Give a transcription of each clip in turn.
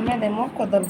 మొహం మీద ఏమో కుదరదు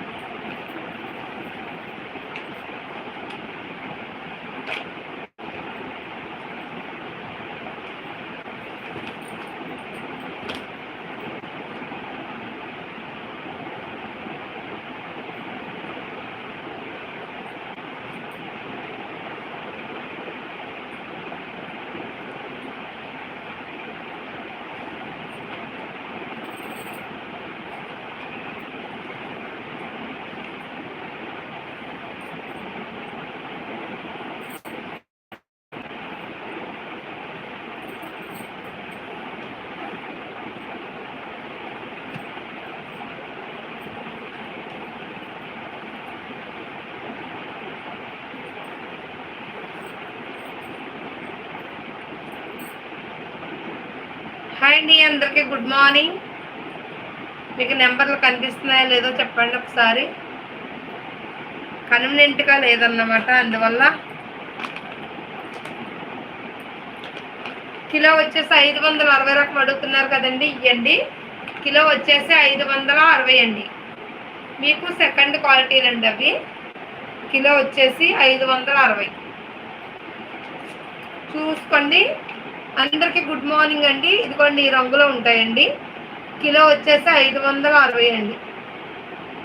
అందరికీ గుడ్ మార్నింగ్. మీకు నెంబర్లు కనిపిస్తున్నాయో లేదో చెప్పండి ఒకసారి. కన్వీనెంట్గా లేదన్నమాట అందువల్ల. కిలో వచ్చేసి ఐదు వందల అరవై రకం అడుగుతున్నారు కదండి ఇవ్వండి కిలో వచ్చేసి ఐదు వందల అరవై అండి. మీకు సెకండ్ క్వాలిటీ రండి అవి. కిలో వచ్చేసి ఐదు వందల అరవై. చూసుకోండి. అందరికీ గుడ్ మార్నింగ్ అండి. ఇదిగోండి ఈ రంగులో ఉంటాయండి. కిలో వచ్చేసి ఐదు వందల అరవై అండి.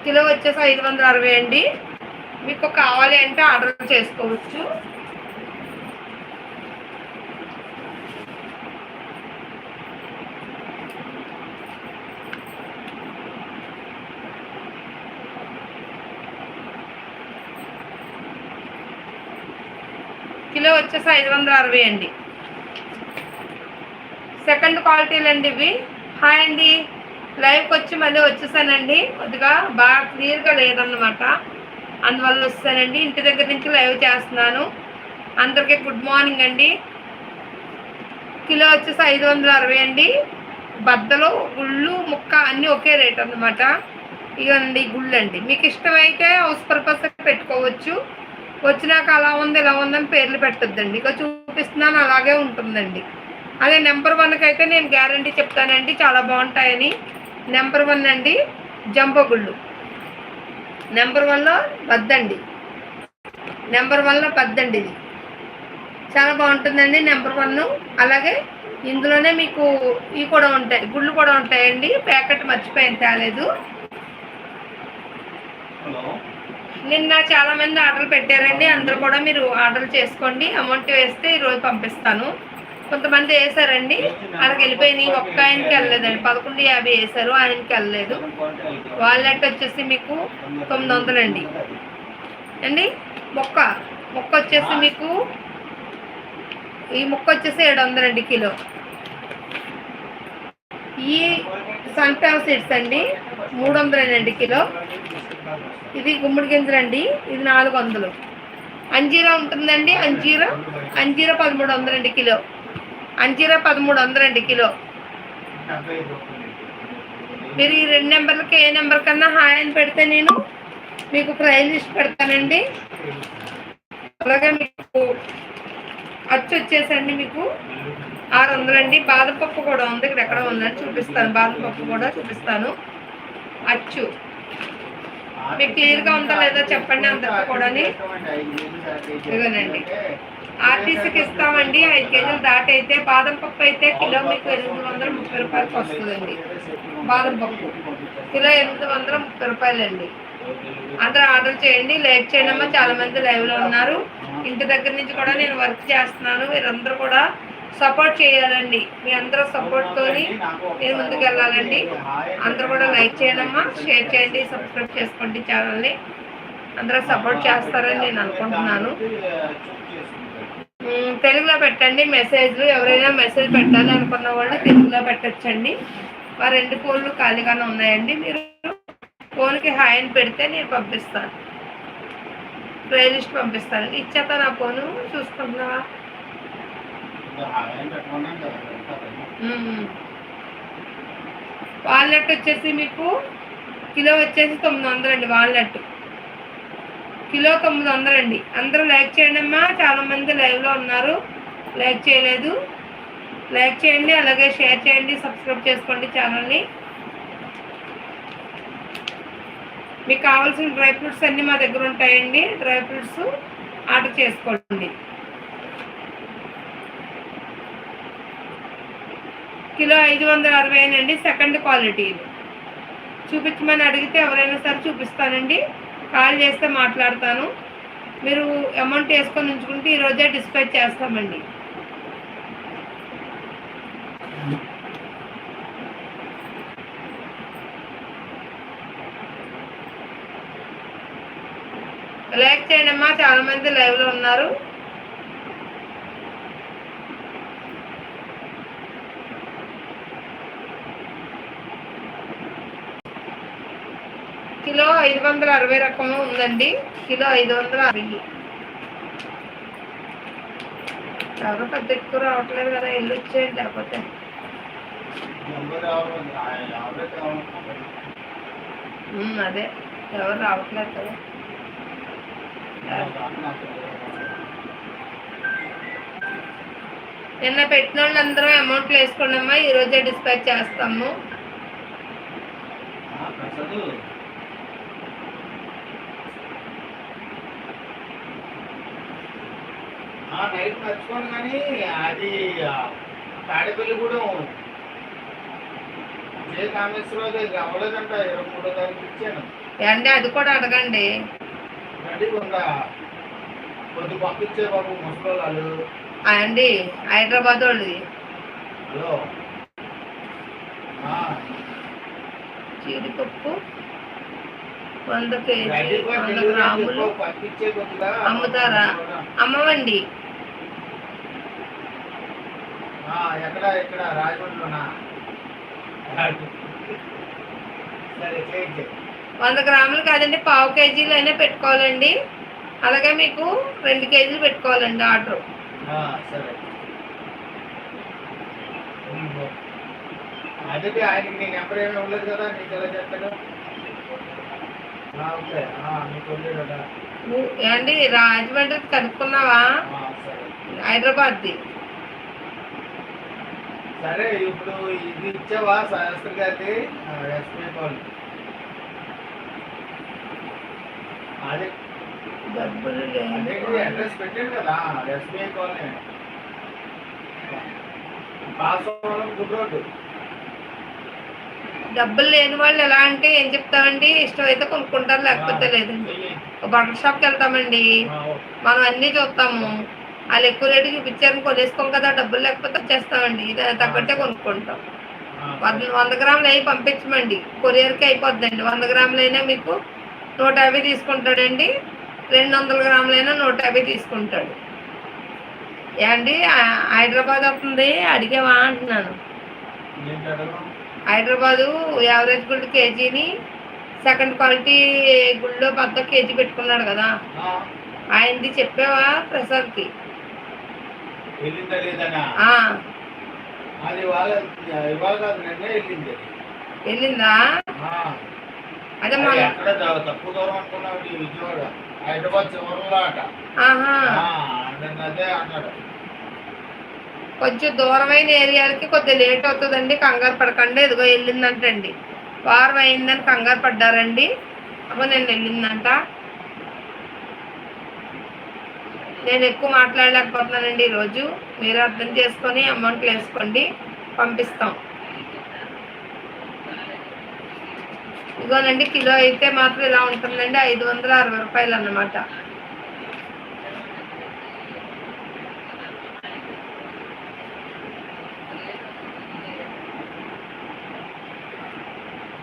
కిలో వచ్చేసి ఐదు వందల అరవై అండి. మీకు కావాలి అంటే ఆర్డర్ చేసుకోవచ్చు. కిలో వచ్చేసి ఐదు వందల అరవై అండి. సెకండ్ క్వాలిటీలు అండి ఇవి. హాయ్ అండి. లైవ్కి వచ్చి మళ్ళీ వచ్చేసానండి. కొద్దిగా బాగా క్లియర్గా లేదన్నమాట. అందువల్ల వస్తానండి ఇంటి దగ్గర నుంచి లైవ్ చేస్తున్నాను. అందరికీ గుడ్ మార్నింగ్ అండి. కిలో వచ్చేసి ఐదు వందల అరవై అండి. బద్దలు గుళ్ళు ముక్క అన్నీ ఒకే రేట్ అన్నమాట. ఇవ్వండి గుళ్ళు అండి మీకు ఇష్టమైతే హౌస్ పర్పస్ పెట్టుకోవచ్చు. వచ్చినాక అలా ఉంది ఇలా ఉందని పేర్లు పెట్టొద్దండి. ఇక చూపిస్తున్నాను అలాగే ఉంటుందండి. అదే నెంబర్ వన్కి అయితే నేను గ్యారంటీ చెప్తానండి చాలా బాగుంటాయని. నెంబర్ వన్ అండి జంబో గుళ్ళు. నెంబర్ వన్లో బద్దండి నెంబర్ వన్లో బద్దండి ఇది. చాలా బాగుంటుందండి నెంబర్ వన్. అలాగే ఇందులోనే మీకు ఇవి కూడా ఉంటాయి గుళ్ళు కూడా ఉంటాయండి. ప్యాకెట్ మర్చిపోయాను తేలేదు. నిన్న చాలా మంది ఆర్డర్ పెట్టారండి అందరూ కూడా మీరు ఆర్డర్ చేసుకోండి. అమౌంట్ వేస్తే ఈరోజు పంపిస్తాను. కొంతమంది వేసారండి వాళ్ళకి వెళ్ళిపోయినాయి ఒక్క ఆయనకి వెళ్ళలేదండి. పదకొండు యాభై వేసారు ఆయనకి వెళ్ళలేదు. వాలెట్ వచ్చేసి మీకు తొమ్మిది వందలండి. అండి మొక్క మొక్క వచ్చేసి మీకు ఈ మొక్క వచ్చేసి ఏడు వందలండి కిలో. ఈ సన్ఫ్లవర్ సీడ్స్ అండి మూడు వందలేనండి కిలో. ఇది గుమ్మడి గింజలండి ఇది నాలుగు వందలు. అంజీరా ఉంటుందండి అంజీరా అంజీరా పదమూడు వందలండి కిలో. అంజీరా పదమూడు వందలండి కిలో. మీరు ఈ రెండు నెంబర్లకి ఏ నెంబర్ కన్నా హాయ్ అని పెడితే నేను మీకు ప్రైజ్ లిస్ట్ పెడతానండి. అలాగే మీకు అచ్చు వచ్చేసండి మీకు. ఆరు వందలండి బాదం పప్పు కూడా ఉంది. ఇక్కడ ఎక్కడ ఉందని చూపిస్తాను. బాదం పప్పు కూడా చూపిస్తాను. అచ్చు. మీకు క్లియర్గా ఉందా లేదా చెప్పండి అంత కూడాని. ఇదేనండి ఆర్టీసీకి ఇస్తామండి. ఐదు కేజీలు దాటి అయితే బాదం పప్పు అయితే కిలో మీకు ఎనిమిది వందల ముప్పై రూపాయలకి వస్తుందండి. బాదం పప్పు. కిలో ఎనిమిది వందల ముప్పై రూపాయలండి. అందరూ ఆర్డర్ చేయండి. లేట్ చేయండి అమ్మా చాలా మంది లైవ్లో ఉన్నారు. ఇంటి దగ్గర నుంచి కూడా నేను వర్క్ చేస్తున్నాను. మీరందరూ కూడా సపోర్ట్ చేయాలండి. మీ అందరూ సపోర్ట్తో నేను ముందుకు వెళ్ళాలండి. అందరూ కూడా లైక్ చేయడమ్మా షేర్ చేయండి సబ్స్క్రైబ్ చేసుకోండి ఛానల్ని. అందరూ సపోర్ట్ చేస్తారని నేను అనుకుంటున్నాను. తెలుగులో పెట్టండి మెసేజ్లు ఎవరైనా మెసేజ్ పెట్టాలి అనుకున్న వాళ్ళు తెలుగులో పెట్టచ్చండి. మా రెండు ఫోన్లు ఖాళీగానే ఉన్నాయండి. మీరు ఫోన్కి హాయ్ అని పెడితే నేను పంపిస్తాను. ప్లేలిస్ట్ పంపిస్తాను. ఇచ్చేత నా ఫోను చూసుకుంటున్నావా? వాల్నట్ వచ్చేసి మీకు కిలో వచ్చేసి తొమ్మిది వందలు అండి వాల్నట్ కిలో తొమ్మిది వందలు అండి అందరూ లైక్ చేయండి అమ్మా చాలామంది లైవ్లో ఉన్నారు. లైక్ చేయలేదు. లైక్ చేయండి అలాగే షేర్ చేయండి సబ్స్క్రైబ్ చేసుకోండి ఛానల్ని. మీకు కావాల్సిన డ్రై ఫ్రూట్స్ అన్నీ మా దగ్గర ఉంటాయండి. డ్రై ఫ్రూట్స్ ఆర్డర్ చేసుకోండి. కిలో ఐదు వందల అరవై అండి సెకండ్ క్వాలిటీ చూపించమని అడిగితే ఎవరైనా సరే చూపిస్తానండి. కాల్ చేస్తే మాట్లాడతాను. మీరు అమౌంట్ వేసుకొని ఉంచుకుంటే ఈరోజే డిస్పాచ్ చేస్తామండి. లైక్ చేయండి అమ్మా. చాలామంది లైవ్లో ఉన్నారు. కిలో ఐదు వందల అరవై రకం ఉందండి. కిలో ఐదు వందల అరవై. ఎవరో పెద్ద ఎక్కువ రావట్లేదు కదా ఇల్లు వచ్చేయండి లేకపోతే. అదే. ఎవరు రావట్లేదు కదా. నిన్న పెట్టిన వాళ్ళందరూ అమౌంట్లు వేసుకోండి అమ్మా ఈ రోజే డిస్పాచ్ చేస్తాము. నైట్ మర్చిపోను కానీ అది తాడేపల్లి కూడా జే కామేశ్వరరావు దగ్గర అవ్వలేదంట ఇరవై మూడో తారీఖు ఇచ్చాను. అండి అది కూడా అడగండి. రెడీ ఉందా కొద్ది పంపించే బాబు ముసలోళ్ళు ఆ అండి హైదరాబాద్ వాళ్ళది. హలో. ఆ, జీడిపప్పు వంద కేజీ వంద గ్రాములు అమ్ముతారా? అమ్మవండి. ఎక్కడ ఎక్కడ? రాజమండ్రిలోనా? సరే చేయించే వంద గ్రాములు కాదండి పావు కేజీలు అయినా పెట్టుకోవాలండి. అలాగే మీకు రెండు కేజీలు పెట్టుకోవాలండి ఆర్డర్. సరే. ఉమ్, అదే ఆయనకి నీ నెంబర్ ఏమీ ఉండలేదు కదా నీకు ఎలా చెప్తాడు? ఆ, ఓకే ఆ, నీకు ఉండేదా ఏండి రాజమండ్రి కనుక్కున్నావా? హైదరాబాద్ది. సరే ఇప్పుడు ఇది ఇచ్చావా శాస్త్రి గారికి ఎస్పీ కాల్ అదే. అడ్రస్ పెట్టాను కదా SBI colony Pasavaram good road. డబ్బులు లేని వాళ్ళు ఎలా అంటే ఏం చెప్తామండి ఇష్టం అయితే కొనుక్కుంటారు లేకపోతే లేదండి. బట్టల షాప్కి వెళ్తామండి. మనం అన్నీ చూస్తాము. వాళ్ళు ఎక్కువ రేటు చూపించారని కొనేసుకోం కదా డబ్బులు లేకపోతే వచ్చేస్తామండి. ఇది తగ్గట్టే కొనుక్కుంటాం. వంద వంద గ్రాములు అవి పంపించమండి. కొరియర్కి అయిపోద్దండి. వంద గ్రాములు అయినా మీకు నూట యాభై తీసుకుంటాడండి. రెండు వందల గ్రాములైనా నూట యాభై తీసుకుంటాడు. ఆ- హైదరాబాద్ వస్తుంది. అడిగావా అంటున్నాను. హైదరాబాదు యావరేజ్ గుళ్ళు కేజీని సెకండ్ క్వాలిటీ గుళ్ళో పెద్ద కేజీ పెట్టుకున్నాడు కదా. ఆయనది చెప్పావా ప్రసాద్కి? వెళ్ళిందా లేదనా? ఆ, అది వాళ్ళ ఇవాళ కాదు నిన్నే వెళ్ళింది. అది. వెళ్ళిందా? ఆ, అదే అది మన ఎక్కడ ద- తక్కువ దూరం అనుకున్నావు ఈ విజయవాడ. హైదరాబాద్ చివరిలో అట ఆహా. ఆ, నన్ను అదే అన్నాడు. కొంచెం దూరమైన ఏరియాలకి కొద్దిగా లేట్ అవుతుందండి కంగారు పడకండి. ఇదిగో వెళ్ళిందంటండి. వారం అయిందని కంగారు పడ్డారండి. అమ్మ నేను వెళ్ళిందంట. నేను ఎక్కువ మాట్లాడలేకపోతున్నానండి ఈరోజు. మీరు అర్థం చేసుకొని అమౌంట్లు వేసుకోండి. పంపిస్తాం. ఇదిగోనండి కిలో అయితే మాత్రం ఇలా ఉంటుందండి. ఐదు వందల అరవై రూపాయలు అన్నమాట.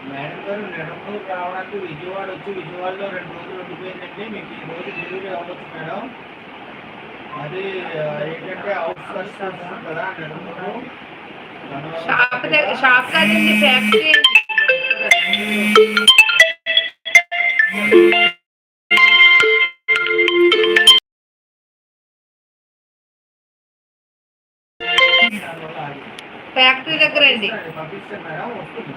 మేడం గారు నెడమూరు రావడానికి విజయవాడ వచ్చి విజయవాడలో రెండు రోజులు ఉండిపోయిందండి. మీకు ఈ రోజు డెలివరీ అవ్వచ్చు మేడం. అది ఆ, ఏంటంటే అవుట్ సోర్స్ కదా నెడమూరు షాప్ దగ్గర షాప్ కాదండి ఫ్యాక్టరీ ఫ్యాక్టరీ దగ్గర అండి. పంపిస్తాను మేడం వస్తుంది.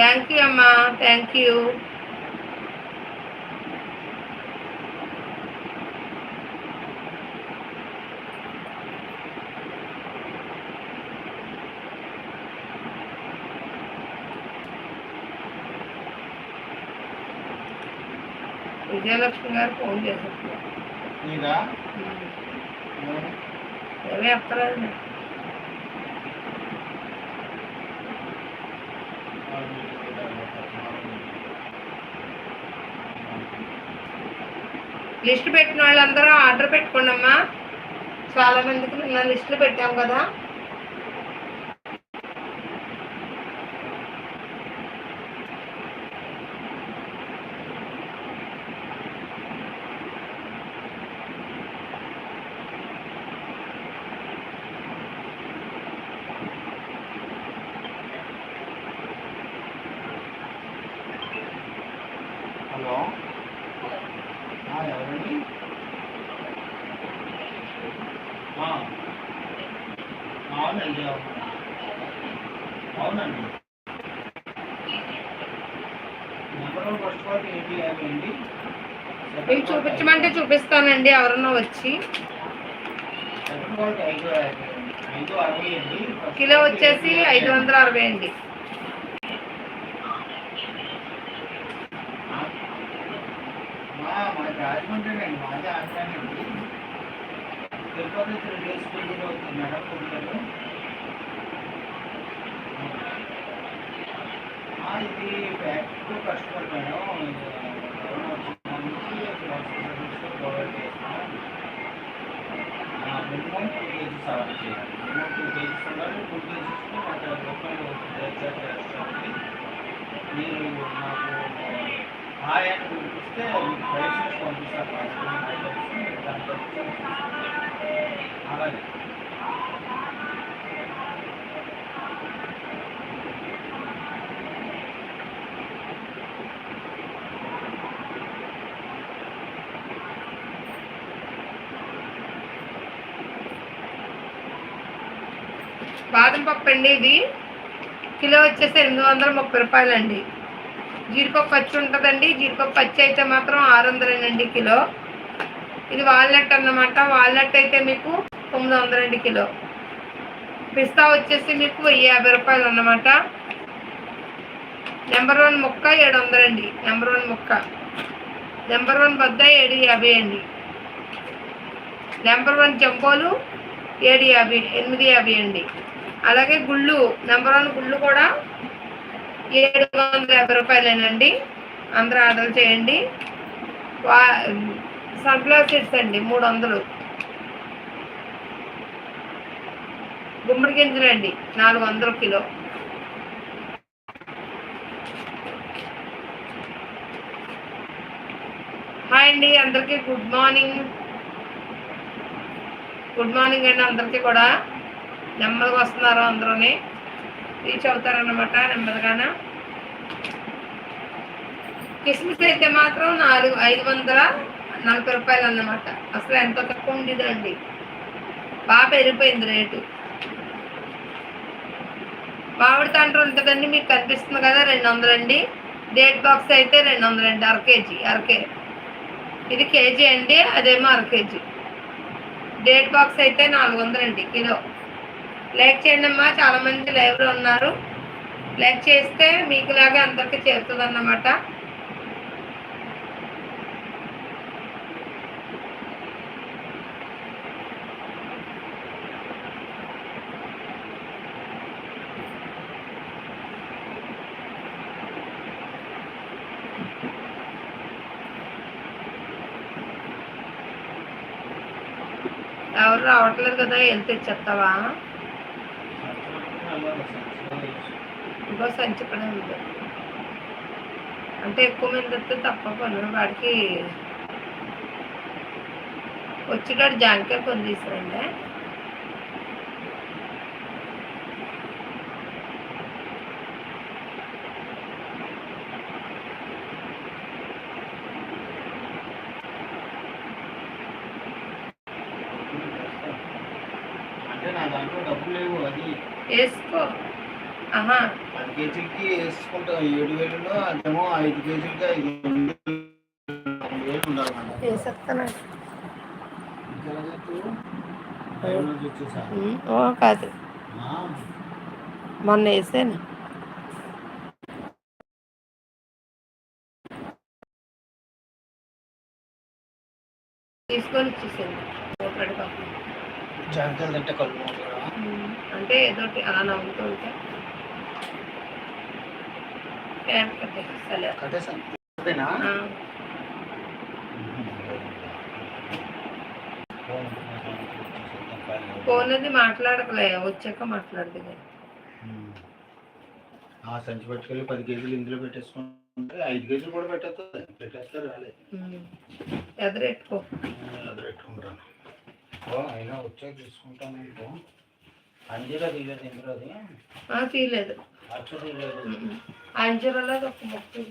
థ్యాంక్ యూ అమ్మా thank you Vijayalakshmi garu phone చేశారు నీదా ఏమీ ఎత్తలేదు లిస్ట్ పెట్టిన వాళ్ళందరూ ఆర్డర్ పెట్టుకోండమ్మా. చాలా మందికి నిన్న లిస్టులు పెట్టాం కదా హలో ఆ, ఎవరండి ఆ, అవునండి అవును. అవునండి. నెంబర్ ఫస్ట్ ఏంటి యాభై అండి. మీకు చూపించమంటే చూపిస్తానండి ఎవరన్నా వచ్చి. కిలో వచ్చేసి ఐదు వందల అరవై అండి మా మాది రాజమండ్రి అండి మాది ఆంధ్రానండి తిరుపతి త్రీ డేస్ డెలివరీ అవుతుంది మేడం కుర్రలు ఇది ఫ్యాక్టరీ కస్టమర్ మేడం ఇది కరోనా వచ్చిన నుంచి వాట్సాప్ సర్వీస్ ప్రొవైడ్ చేస్తున్నాం మినిమం టూ కేజీస్ ఆర్డర్ చేయాలి మినిమం టూ కేజీస్ ఉండాలి టూ మాకు రూపాయలు మీరు హాయ్ అని మీకు ప్రైసెస్ పంపిస్తారు ఐటమ్స్ అలాగే. బాదం పప్పు అండి ఇది కిలో వచ్చేసి ఎనిమిది వందల ముప్పై రూపాయలు అండి జీడిపప్పు పచ్చి ఉంటుందండి. జీడిపప్పు పచ్చి అయితే మాత్రం ఆరు వందలేనండి కిలో. ఇది వాల్నట్ అన్నమాట. వాల్నట్ అయితే మీకు తొమ్మిది వందలండి కిలో. పిస్తా వచ్చేసి మీకు వెయ్యి యాభై రూపాయలు అన్నమాట నెంబర్ వన్ ముక్క ఏడు వందలండి. నెంబర్ వన్ ముక్క. నెంబర్ వన్ బద్ద ఏడు యాభై అండి. నెంబర్ వన్ జంబోలు ఏడు యాభై ఎనిమిది యాభై అండి. అలాగే గుళ్ళు నెంబర్ వన్ గుళ్ళు కూడా ఏడు వందల యాభై రూపాయలేనండి. అందరూ ఆర్డర్ చేయండి. వా సన్ఫ్లవర్ సీడ్స్ అండి మూడు వందలు గుమ్మడి గింజలండి నాలుగు వందల కిలో. హాయ్ అండి అందరికీ గుడ్ మార్నింగ్. గుడ్ మార్నింగ్ అండి అందరికీ కూడా. నెమ్మదిగా వస్తున్నారు అందరూని. రీచ్ అవుతారనమాట నెమ్మదిగాన. కిస్మిస్ అయితే మాత్రం నాలుగు ఐదు వందల నలభై రూపాయలు అన్నమాట. అసలు ఎంతో తక్కువ ఉండేదండి. బాగా పెరిగిపోయింది రేటు. మామిడి తండ్రి ఉంటుందండి మీకు కనిపిస్తుంది కదా రెండు వందలండి. డేట్ బాక్స్ అయితే రెండు వందలండి అర కేజీ అర కే ఇది కేజీ అండి అదేమో అర కేజీ. డేట్ బాక్స్ అయితే నాలుగు వందలండి కిలో. లైక్ చేయండి అమ్మా. చాలా మంది లైవ్లో ఉన్నారు. లైక్ చేస్తే మీకులాగా అందరికీ చేరుతుంది అన్నమాట ఎవరు రావట్లేదు కదా వెళ్తే చెప్తావా ఇంకో సంచి పని ఉంది. అంటే ఎక్కువ మంది వస్తే తప్ప పను వాడికి వచ్చేటాడు జాంకాయ కొని తీసుకురండి అంటే నా దాంట్లో డబ్బులు లేవు అది వేసుకో ఆహా పది కేజీలకి వేసుకుంటాం. ఏడు వేలలో అదేమో ఐదు కేజీలకి ఐదు వేలు కాదు. మొన్న వేసాను? తీసుకొని ఇచ్చేసాను? అంటే ఏదో అలా నవ్వుతూ ఉంటే ఫోన్ అది మాట్లాడకలే వచ్చాక మాట్లాడదు కానీ ఆ సంచి పట్టుకెళ్ళి పది కేజీలు ఇందులో పెట్టేసుకుంటే ఐదు కేజీలు కూడా పెట్టేస్తుంది. పెట్టేస్తారు రాలే. ఉమ్. ఎదురెట్టుకో ఓ అయినా వచ్చాక తీసుకుంటాను అంజీరా తీయలేదు ఇందులో అది తీయలేదు. అంజూరలో ఒక మొక్క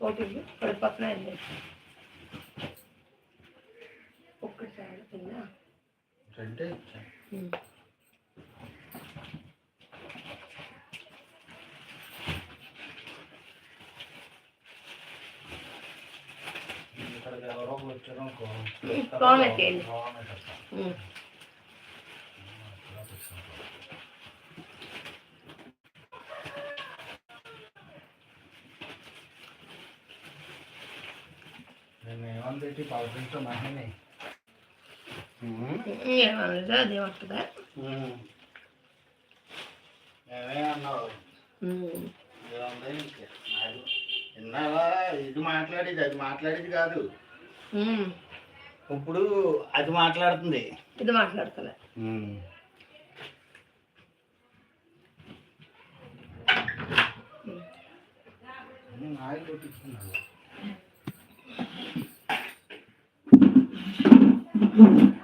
ఒకటి పడిపోతున్నాయండి ఒక్కటి సైడ్ కింద రెండే ఇచ్చాను ఉమ్. ఇక్కడికి ఎవరో ఒకరు వచ్చారు అనుకో కామెంట్ చేయండి. కామెంట్ చేస్తాం. ఉమ్. నేను ఏమని పెట్టి పలకరించా మహిళని ఏమన్నది అదే విన్నావా ఇది మాట్లాడేది అది మాట్లాడేది కాదు. ఇప్పుడు అది మాట్లాడుతుంది ఇది మాట్లాడతలే ఆయిల్ うん。